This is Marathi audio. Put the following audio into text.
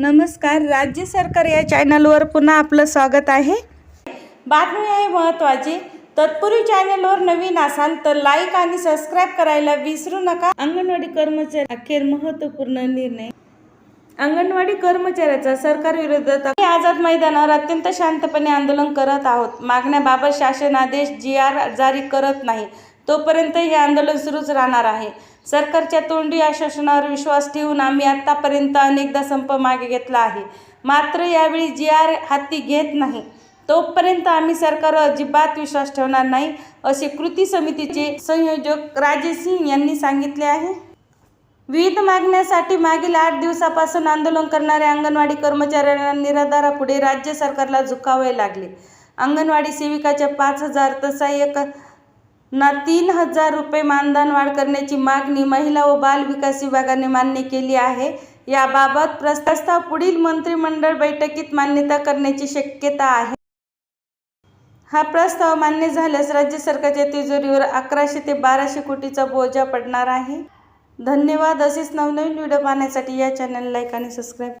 नमस्कार राज्य सरकार या चॅनलवर पुन्हा आपलं स्वागत आहे. बातमी आहे महत्त्वाची. तत्पूर्वी चॅनलवर नवीन असाल तर लाईक आणि सबस्क्राईब करायला विसरू नका. अंगणवाडी कर्मचारी अखेर महत्त्वपूर्ण निर्णय. अंगणवाडी कर्मचाऱ्याचा सरकार विरोधात आम्ही आझाद मैदानावर अत्यंत शांतपणे आंदोलन करत आहोत. मागण्याबाबत शासन आदेश जी आर जारी करत नाही. तोपर्यंत हे आंदोलन सुरूच राहणार आहे. सरकारच्या तोंडी आश्वासनावर विश्वास ठेवून आम्ही आत्तापर्यंत अनेकदा संप मागे घेतला आहे. मात्र यावेळी जी आर हाती घेत नाही. तोपर्यंत आम्ही सरकारवर अजिबात विश्वास ठेवणार नाही असे कृती समितीचे संयोजक राजेश सिंग यांनी सांगितले आहे. विविध मागण्यासाठी मागील आठ दिवसापासून आंदोलन करणाऱ्या अंगणवाडी कर्मचाऱ्यांना निराधारापुढे राज्य सरकारला झुकावे लागले. अंगणवाडी सेविकाच्या पाच हजार तर सहाय्यक ना तीन हजार रुपये मानधन वाढ करण्याची मागणी महिला व बाल विकास विभागाने मान्य केली आहे. याबाबत प्रस्ताव पुढील मंत्रिमंडळ बैठकीत मान्यता करण्याची शक्यता आहे. हा प्रस्ताव मान्य झाल्यास राज्य सरकारच्या तिजोरीवर अकराशे ते बाराशे कोटीचा बोजा पडणार आहे. धन्यवाद. असेच नवनवीन व्हिडिओ पाहण्यासाठी या चॅनल लाईक आणि सबस्क्राईब